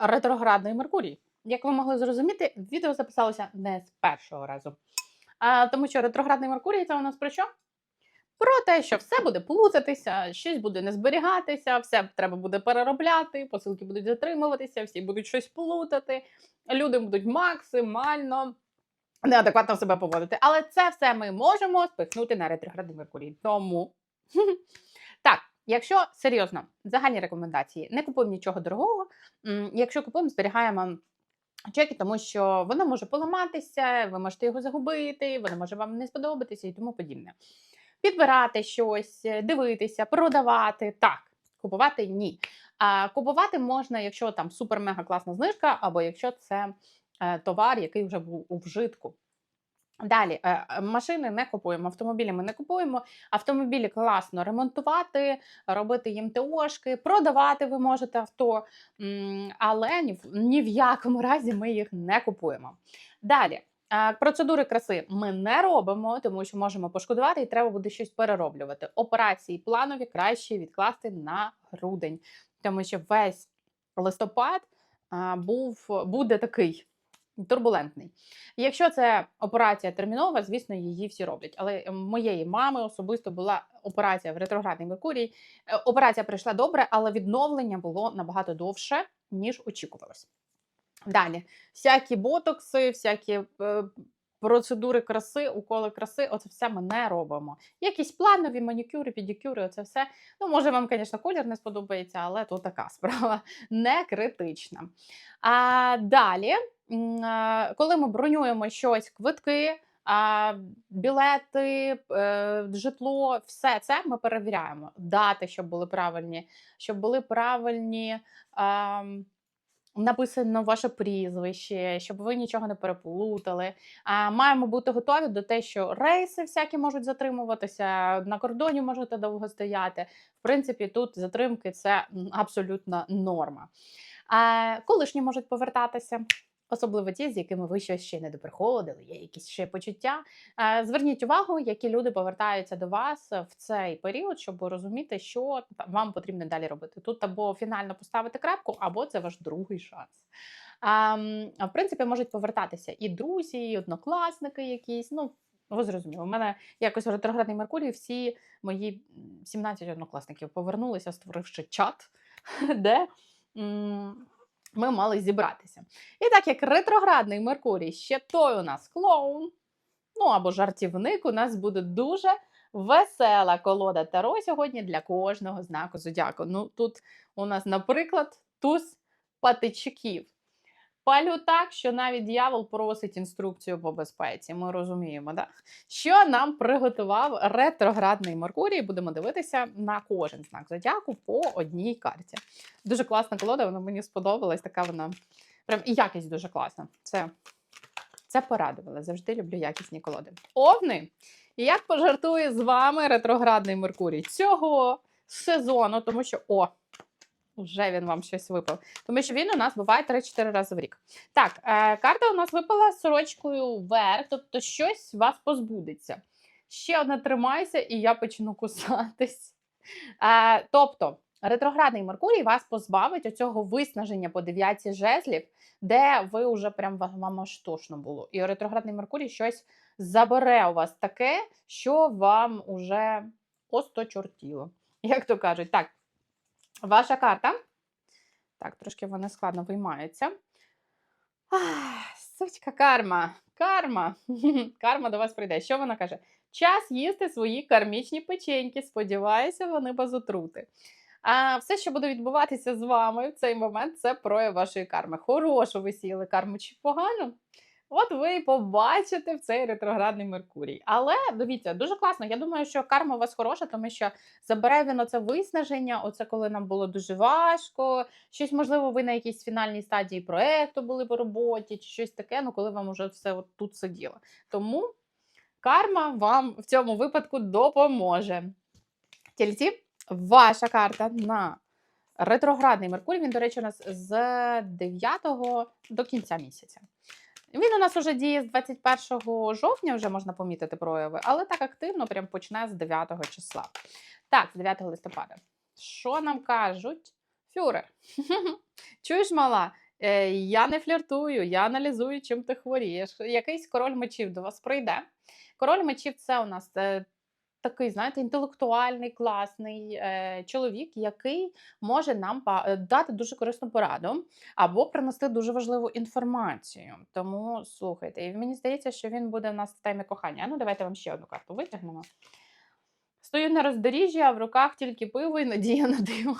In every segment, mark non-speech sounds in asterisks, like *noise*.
ретроградний Меркурій. Як ви могли зрозуміти, відео записалося не з першого разу. А, тому що ретроградний Меркурій це у нас про що? Про те, що все буде плутатися, щось буде не зберігатися, все треба буде переробляти, посилки будуть затримуватися, всі будуть щось плутати, люди будуть максимально неадекватно себе поводити. Але це все ми можемо спихнути на ретроградний Меркурій. Тому якщо серйозно, загальні рекомендації, не купуємо нічого дорогого. Якщо купуємо, зберігаємо. Чеки, тому що воно може поламатися, ви можете його загубити, воно може вам не сподобатися і тому подібне. Підбирати щось, е, дивитися, продавати так, купувати ні. А купувати можна, якщо там супер-мега класна знижка, або якщо це е, товар, який вже був у вжитку. Далі, е, е, машини не купуємо, автомобілі ми не купуємо. Автомобілі класно ремонтувати, робити їм ТОшки, продавати ви можете авто, але ні ні в якому *laughs* разі ми їх не купуємо. Далі. е, Процедури краси ми не робимо, тому що можемо пошкодувати і треба буде щось перероблювати. Операції планові краще відкласти на грудень, тому що весь листопад був, буде такий турбулентний. Якщо це операція термінова, звісно, її всі роблять. Але моєї мами особисто була операція в ретроградний Меркурій. Е, Операція пройшла добре, але відновлення було набагато довше, ніж очікувалось. Далі, всякі ботокси, всякі е, процедури краси, уколи краси, оце все ми не робимо. Якісь планові манікюри, педикюри, оце все. Ну, може, вам, звісно, колір не сподобається, але то така *laughs* справа не критична. А далі, коли ми бронюємо щось, квитки. Білети, е, житло, все це ми перевіряємо. Дати, щоб були правильні, щоб були правильні. Написано ваше прізвище, щоб ви нічого не переплутали. А маємо бути готові до те, що рейси всякі можуть затримуватися, на кордоні можете довго стояти. В принципі, тут затримки це м, абсолютна норма. А колишні можуть повертатися. Особливо ті, з якими ви щось ще не доприходили, є якісь ще почуття. Е, Зверніть увагу, які люди повертаються до вас в цей період, щоб розуміти, що вам потрібно далі робити. Тут або фінально поставити крапку, або це ваш другий шанс. А, в принципі, можуть повертатися і друзі, і однокласники якісь. Ну, ви зрозуміли, у мене якось в ретроградний Меркурій всі мої м, 17 однокласників повернулися, створивши чат, *laughs* де. Ми мали зібратися. І так як ретроградний Меркурій ще той у нас клоун, ну або жартівник, у нас буде дуже весела колода Таро сьогодні для кожного знаку зодіаку. Ну тут у нас, наприклад, туз патичків. Палю так, що навіть дьявол просить інструкцію по безпеці. Ми розуміємо, да? що нам приготував ретроградний Меркурій. Будемо дивитися на кожен знак зодіаку по одній карті. Дуже класна колода, вона мені сподобалась. Така вона прям і якість дуже класна. Це, це порадувало. Завжди люблю якісні колоди. Овни. Як пожартує з вами ретроградний Меркурій цього сезону, тому що о, вже він вам щось випав. Тому що він у нас буває 3-4 рази в рік. Так, е, карта у нас випала сорочкою вверх, тобто щось вас позбудеться. Ще одна тримайся, і я почну кусатись. Е, тобто, ретроградний Меркурій вас позбавить оцього виснаження по дев'ятці жезлів, де ви вже прям вам аж було. І ретроградний Меркурій щось забере у вас таке, що вам уже осточортіло. Як то кажуть, так, ваша карта. Так, трошки вона складно виймається. Ах, Сучка карма. Карма. *laughs* Карма до вас прийде. Що вона каже? Час їсти свої кармічні печеньки. Сподіваюся, вони без отрути. А все, що буде відбуватися з вами в цей момент, це прояв вашої карми. Хорошу ви сіяли карму чи погану? От ви і побачите в цей ретроградний Меркурій. Але дивіться, дуже класно. Я думаю, що карма у вас хороша, тому що забере він оце виснаження, оце коли нам було дуже важко. Щось, можливо, ви на якійсь фінальній стадії проекту були по роботі, чи щось таке, ну коли вам уже все от тут сиділо. Тому карма вам в цьому випадку допоможе. Тільці, ваша карта на ретроградний Меркурій. Він, до речі, у нас з 9 до кінця місяця. Він у нас вже діє з 21 жовтня, вже можна помітити прояви, але так активно прям почне з 9 числа. Так, з 9 листопада. Що нам кажуть? Фюрер. *laughs* Чуєш, мала? Е, я не фліртую, я аналізую, чим ти хворієш. Якийсь король мечів до вас прийде. Король мечів це у нас е, такий, знаєте, інтелектуальний, класний е, чоловік, який може нам е, дати дуже корисну пораду або принести дуже важливу інформацію. Тому слухайте, і мені здається, що він буде в нас в темі кохання. Ну, давайте вам ще одну карту витягнемо. Стою на роздоріжжі, а в руках тільки пиво і надія на диво.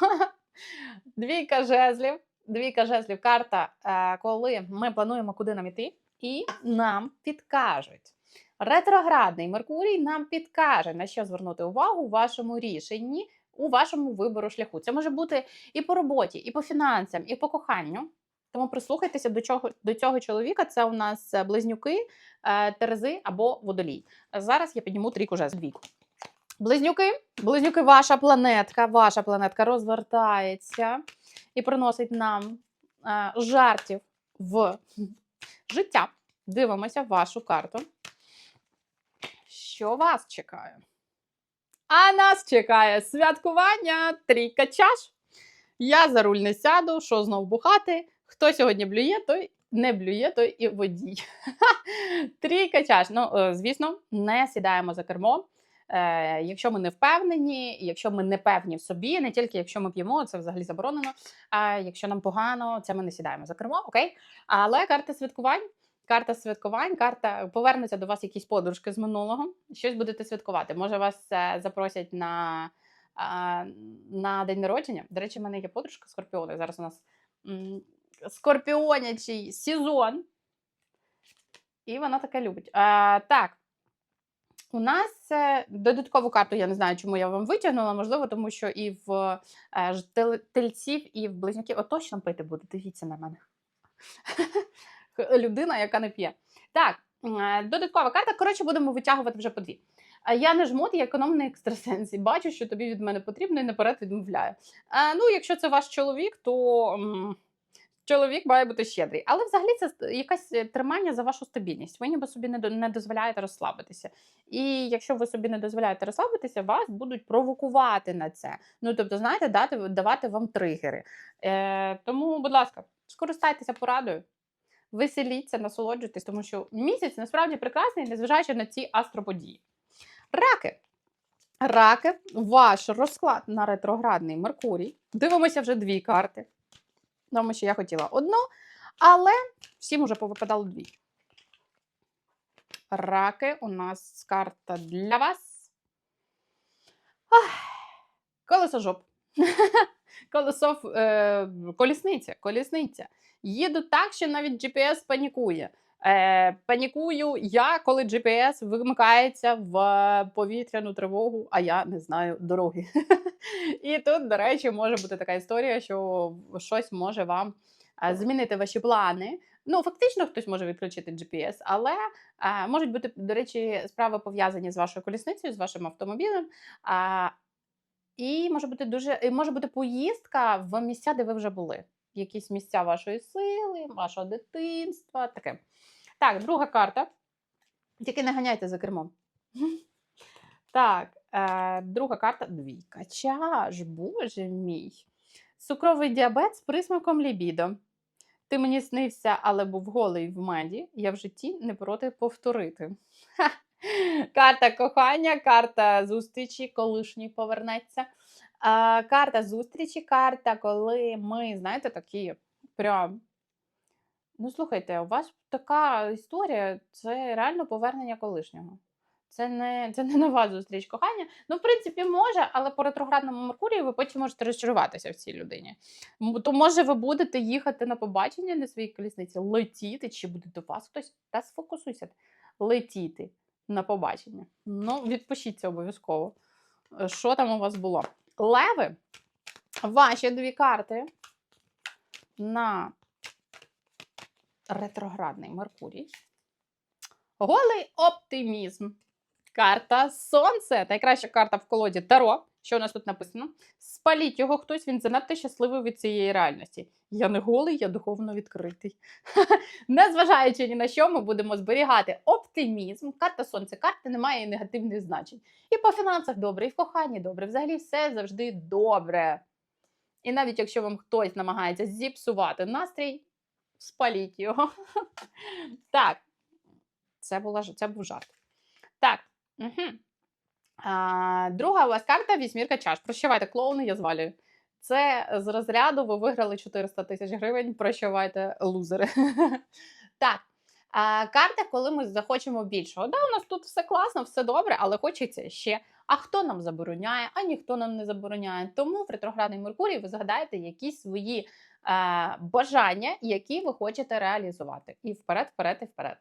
Двійка жезлів. Двійка жезлів карта, е, коли ми плануємо, куди нам іти, і нам підкажуть. Ретроградний Меркурій нам підкаже, на що звернути увагу у вашому рішенні, у вашому вибору шляху. Це може бути і по роботі, і по фінансам, і по коханню. Тому прислухайтеся до чого до цього чоловіка. Це у нас е, близнюки, е, терези або водолій. Зараз я підніму трійку жезлів. Двійку. Близнюки, близнюки, ваша планетка, ваша планетка розвертається і приносить нам е, жартів в життя. Дивимося вашу карту. Що вас чекає? А нас чекає святкування трійка чаш. Я за руль не сяду, що знов бухати. Хто сьогодні блює, той не блює, той і водій. *laughs* Трійка чаш. Ну, е, звісно, не сідаємо за кермо. Е, якщо ми не впевнені, якщо ми не певні в собі, не тільки якщо ми п'ємо, це взагалі заборонено. А якщо нам погано, це ми не сідаємо за кермо, окей. Але карта святкувань. Карта святкувань, карта повернеться до вас якісь подружки з минулого. Щось будете святкувати. Може, вас е, запросять на, на день народження. До речі, в мене є подружка Скорпіони. Зараз у нас скорпіонячий сезон. І вона таке любить. А, так. У нас е, додаткову карту, я не знаю, чому я вам витягнула, можливо, тому що і в е, тельців, і в близнюків. О, точно пити буде, дивіться на мене. Людина, яка не п'є. Так, е, додаткова карта. Коротше, будемо витягувати вже по дві. А Я не жмот, я економний екстрасенс. І бачу, що тобі від мене потрібно, і наперед відмовляю. А, ну, якщо це ваш чоловік, то м, чоловік має бути щедрий. Але взагалі це якесь е, тримання за вашу стабільність. Ви ніби собі не, не дозволяєте розслабитися. І якщо ви собі не дозволяєте розслабитися, вас будуть провокувати на це. Ну тобто, знаєте, дати давати вам тригери. Е, тому, будь ласка, скористайтеся порадою. Веселіться, насолоджуйтесь, тому що місяць насправді прекрасний, незважаючи на ці астроподії. Раки. Раки, ваш розклад на ретроградний Меркурій. Дивимося вже дві карти. Тому що я хотіла одну, але всім уже повипадало дві. Раки, у нас карта для вас. Ах, колесо жоп. *laughs* Колесо е, колісниця, колісниця. Їду так, що навіть GPS панікує. Е, панікую я, коли GPS вимикається в повітряну тривогу, а я не знаю дороги. *laughs* І тут, до речі, може бути така історія, що щось може вам е, змінити ваші плани. Ну, фактично, хтось може відключити GPS, але е, можуть бути, до речі, справи пов'язані з вашою колісницею, з вашим автомобілем. А, і може бути дуже може бути поїздка в місця, де ви вже були. Якісь місця вашої сили, вашого дитинства. Таке. Так, друга карта. Тільки не ганяйте за кермом. *laughs* Так, е, друга карта двійка. Чаш, боже мій. Цукровий діабет з присмаком лібідо. Ти мені снився, але був голий в меді. Я в житті не проти повторити. Ха. *laughs* Карта кохання, карта зустрічі, колишній повернеться. А, карта зустрічі, карта, коли ми, знаєте, такі прям. Ну, слухайте, у вас така історія, це реально повернення колишнього. Це не, це не нова зустріч кохання. Ну, в принципі, може, але по ретроградному Меркурію ви потім можете розчаруватися в цій людині. То може ви будете їхати на побачення на своїй колісниці, летіти, чи буде до вас хтось? Та сфокусуйся. Летіти на побачення. Ну, відпишіться обов'язково. Е, Що там у вас було? Леви, ваші дві карти на ретроградний Меркурій. Голий оптимізм. Карта Сонце. Найкраща карта в колоді Таро. Що у нас тут написано? Спаліть його хтось, він занадто щасливий від цієї реальності. Я не голий, я духовно відкритий. *laughs* Незважаючи ні на що, ми будемо зберігати оптимізм. Карта Сонце, карта не має негативних значень. І по фінансах добре, і в коханні добре. Взагалі все завжди добре. І навіть якщо вам хтось намагається зіпсувати настрій, спаліть його. *laughs* Так, це, була, це був жарт. Так. Угу. А, друга у вас карта вісьмірка чаш. Прощавайте, клоуни, я звалюю. Це з розряду ви виграли 400 тисяч гривень. Прощавайте, лузери. *laughs* так. А, карта, коли ми захочемо більшого. Да, у нас тут все класно, все добре, але хочеться ще. А хто нам забороняє, а ніхто нам не забороняє. Тому в ретроградний Меркурій ви згадаєте якісь свої е, бажання, які ви хочете реалізувати. І вперед, вперед, і вперед.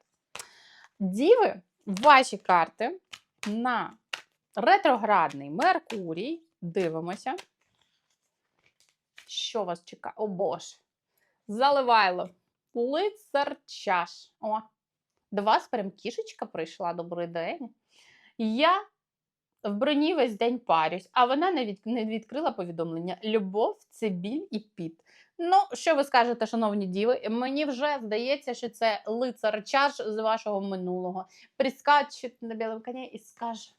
Діви, ваші карти на ретроградний Меркурій. Дивимося. Що вас чекає? О Боже. Заливайло. Лицар чаш. О, до вас прям кішечка прийшла. Добрий день. Я в броні весь день парюсь, а вона не, від, не відкрила повідомлення. Любов це біль і піт. Ну, що ви скажете, шановні діви? Мені вже здається, що це лицар чаш з вашого минулого. Прискаче на білому коні і скаже: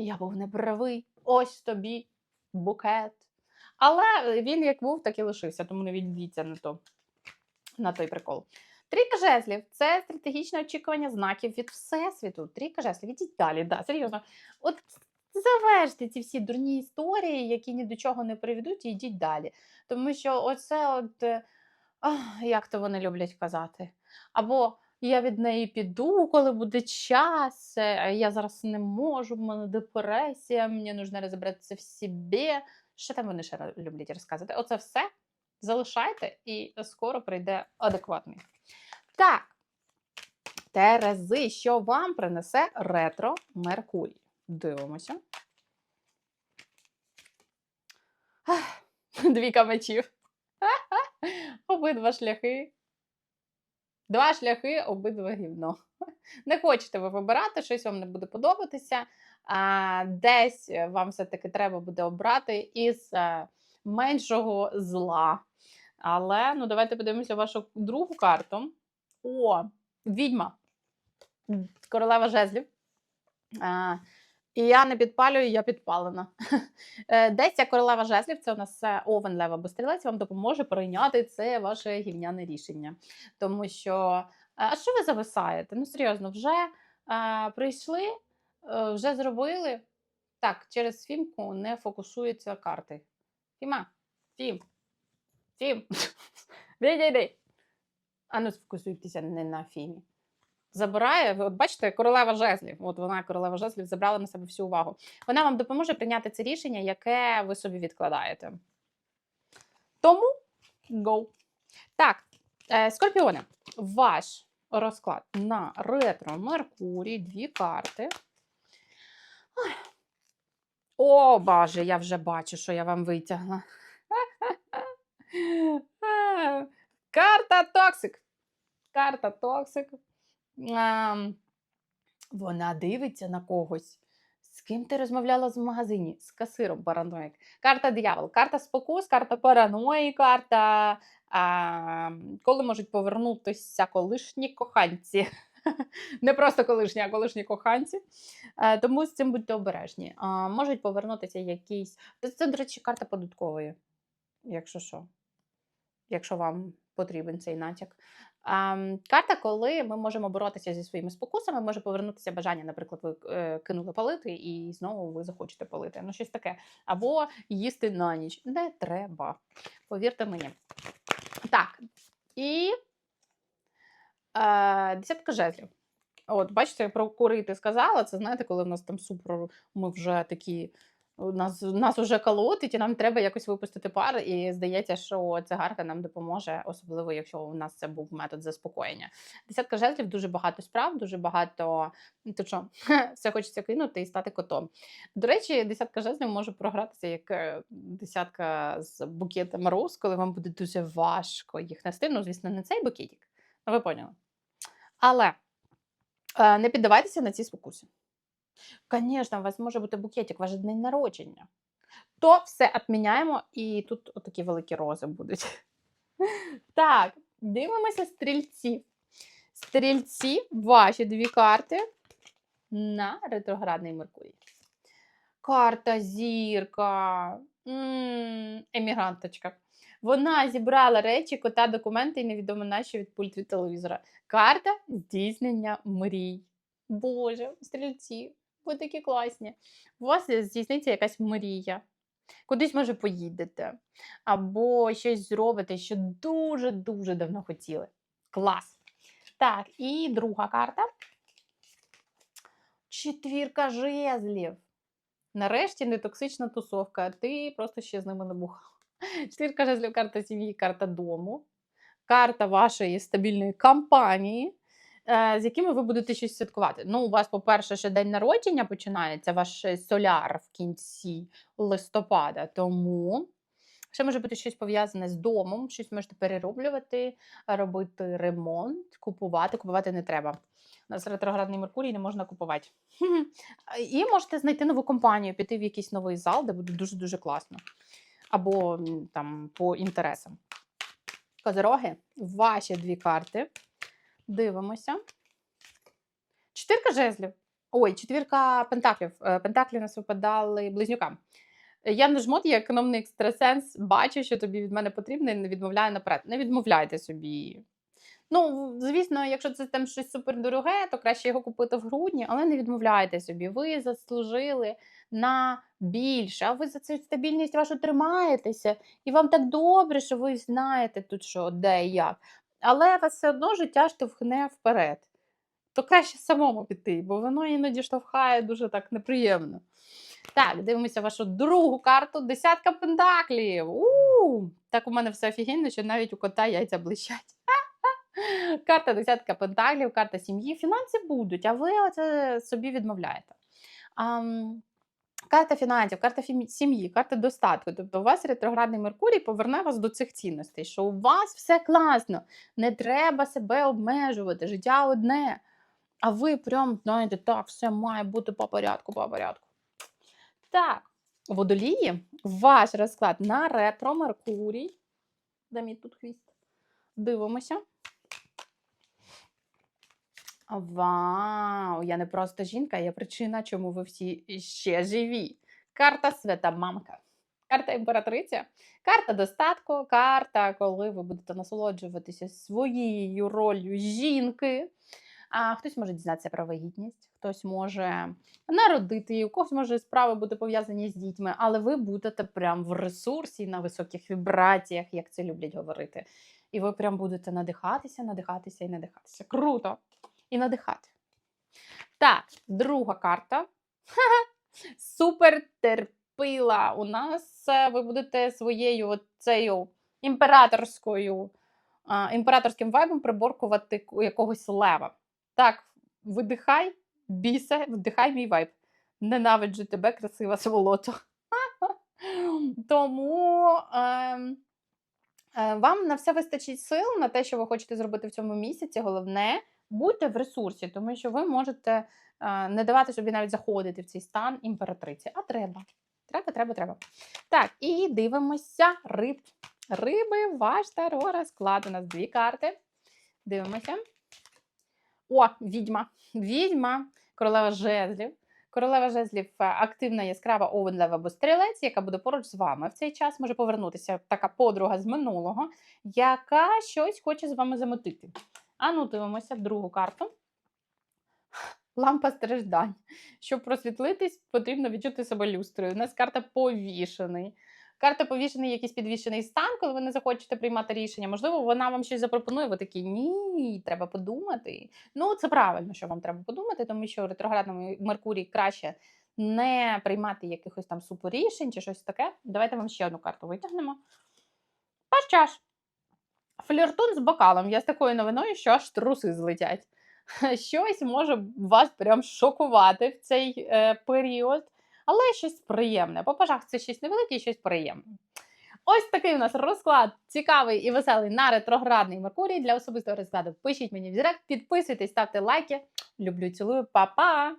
Я був неправий, ось тобі букет. Але він як був, так і лишився, тому не відійдіться на, то, на той прикол. Трійка жезлів це стратегічне очікування знаків від Всесвіту. Трійка жезлів, ідіть далі, да, серйозно. От заверште ці всі дурні історії, які ні до чого не приведуть, і йдіть далі. Тому що оце, от, е, ах, як то вони люблять казати. Або я від неї піду, коли буде час, е, я зараз не можу, в мене депресія, мені потрібно розібратися в собі. Що там вони ще люблять розказувати? Оце все залишайте, і скоро прийде адекватний. Так, Терези, що вам принесе ретро Меркурій? Дивимося. Ах, *laughs* Двійка мечів. *laughs* Обидва шляхи. Два шляхи, обидва гівно. Не хочете ви вибирати, щось вам не буде подобатися. А, десь вам все-таки треба буде обрати із е, меншого зла. Але ну, давайте подивимося вашу другу карту. О, відьма. Королева жезлів. А, і я не підпалюю, я підпалена. *laughs* Е, Десь ця королева жезлів, це у нас е, овен лева або стрілець, вам допоможе прийняти це ваше гівняне рішення. Тому що, е, а що ви зависаєте? Ну, серйозно, вже е, прийшли, вже зробили. Так, через фімку не фокусуються карти. Фіма, Фім, Фім, *laughs* відійди. А ну сфокусуйтеся не на фімі. Забирає, от бачите, королева жезлів. От вона, королева жезлів, забрала на себе всю увагу. Вона вам допоможе прийняти це рішення, яке ви собі відкладаєте. Тому go. Так, е, скорпіони, ваш розклад на ретро Меркурій, дві карти. О, боже, я вже бачу, що я вам витягла. *laughs* Е, Карта Токсик. Карта Токсик. Ем, Вона дивиться на когось. З ким ти розмовляла в магазині? З касиром параноїк. Карта диявол, карта спокус, карта параної, карта. А, коли можуть повернутися колишні коханці. *laughs* Не просто колишні, а колишні коханці. Е, Тому з цим будьте обережні. А, Можуть повернутися якісь. Це, до речі, карта податкової, якщо що. Якщо вам потрібен цей натяк. Карта, коли ми можемо боротися зі своїми спокусами, може повернутися бажання, наприклад, ви е, кинули палити, і знову ви захочете палити. Ну, щось таке. Або їсти на ніч. Не треба. Повірте мені. Так. І е, десятка жезлів. От, бачите, про курити сказала. Це знаєте, коли в нас там супер, ми вже такі. Нас, нас вже колотить, і нам треба якось випустити пар. І здається, що цигарка нам допоможе, особливо якщо у нас це був метод заспокоєння. Десятка жезлів дуже багато справ, дуже багато. Ну, То що, *laughs* все хочеться кинути і стати котом. До речі, десятка жезлів може програтися як е, десятка з букетом роз, коли вам буде дуже важко їх нести. Ну, звісно, не цей букетик. Ну, ви поняли. Але е, не піддавайтеся на ці спокуси. Звісно, у вас може бути букетик, ваш день народження. То все відміняємо, і тут отакі великі рози будуть. *laughs* Так, дивимося стрільці. Стрільці, ваші дві карти на ретроградний Меркурій. Карта зірка. Емігранточка. Вона зібрала речі, кота, документи і невідомо наші від пульт від телевізора. Карта здійснення мрій. Боже, стрільці, ви такі класні. У вас здійсниться якась мрія. Кудись, може, поїдете, або щось зробите, що дуже-дуже давно хотіли. Клас. Так, і друга карта. Четвірка жезлів. Нарешті не токсична тусовка, ти просто ще з ними не бухав. Четвірка жезлів карта сім'ї, карта дому, карта вашої стабільної кампанії, е, з якими ви будете щось святкувати. Ну, у вас, по-перше, ще день народження починається, ваш е, соляр в кінці листопада. Тому ще може бути щось пов'язане з домом, щось можете перероблювати, робити ремонт, купувати. Купувати не треба. У нас ретроградний Меркурій не можна купувати. *laughs* І можете знайти нову компанію, піти в якийсь новий зал, де буде дуже-дуже класно. Або там по інтересам. Козероги, ваші дві карти. Дивимося. Четвірка жезлів. Ой, четвірка пентаклів. Е, Пентаклі нас випадали близнюкам. Я не жмот, я економний екстрасенс, бачу, що тобі від мене потрібно, і не відмовляю наперед. Не відмовляйте собі. Ну, звісно, якщо це там щось супердороге, то краще його купити в грудні, але не відмовляйте собі. Ви заслужили на більше, а ви за цю стабільність вашу тримаєтеся, і вам так добре, що ви знаєте тут, що де і як. Але вас все одно життя штовхне вперед. То краще самому піти, бо воно іноді штовхає дуже так неприємно. Так, дивимося вашу другу карту. Десятка пентаклів. у Так у мене все офігенно, що навіть у кота яйця блищать. *laughs* Карта десятка пентаклів, карта сім'ї. Фінанси будуть, а ви оце собі відмовляєте. Ам, Карта фінансів, карта сім'ї, карта достатку. Тобто у вас ретроградний Меркурій поверне вас до цих цінностей, що у вас все класно, не треба себе обмежувати, життя одне. А ви прям, знаєте, так, все має бути по порядку, по порядку. Так, водолії, ваш розклад на ретро Меркурій. Де мій тут хвіст? Дивимося. Вау! Я не просто жінка, я причина, чому ви всі ще живі. Карта свята мамка. Карта імператриця, карта достатку, карта, коли ви будете насолоджуватися своєю ролью жінки. А хтось може дізнатися про вагітність, хтось може народити, у когось може справи бути пов'язані з дітьми, але ви будете прям в ресурсі на високих вібраціях, як це люблять говорити. І ви прям будете надихатися, надихатися і надихатися. Круто! І надихати. Так, друга карта. *laughs* Супер терпила. У нас е, ви будете своєю цією імператорською, імператорським вайбом приборкувати ку- якогось лева. Так, видихай, бійся, вдихай мій вайб. Ненавиджу тебе, красива сволото. *laughs* Тому ем, е, вам на все вистачить сил на те, що ви хочете зробити в цьому місяці. Головне, будьте в ресурсі, тому що ви можете е, не давати собі навіть заходити в цей стан імператриці. А треба. Треба, треба, треба. Так, і дивимося риб. Риби, ваш таро розклад. У нас дві карти. Дивимося. О, відьма. Відьма, королева жезлів. Королева жезлів е, активна, яскрава овен, лев або стрілець, яка буде поруч з вами в цей час. Може повернутися така подруга з минулого, яка щось хоче з вами замотити. А ну, дивимося другу карту. Лампа страждань. Щоб просвітлитись, потрібно відчути себе люстрою. У нас карта повішений. Карта повішений, якийсь підвішений стан, коли ви не захочете приймати рішення. Можливо, вона вам щось запропонує. Ви такі ні, треба подумати. Ну, це правильно, що вам треба подумати, тому що ретроградному Меркурій краще не приймати якихось там суперрішень чи щось таке. Давайте вам ще одну карту витягнемо. Паш чаш. Фліртун з бокалом. Я з такою новиною, що аж труси злетять. *laughs* Щось може вас прям шокувати в цей е, період, але щось приємне. По пажах це щось невелике щось приємне. Ось такий у нас розклад цікавий і веселий на ретроградний Меркурій. Для особистого розкладу пишіть мені в директ, підписуйтесь, ставте лайки. Люблю, цілую, па-па!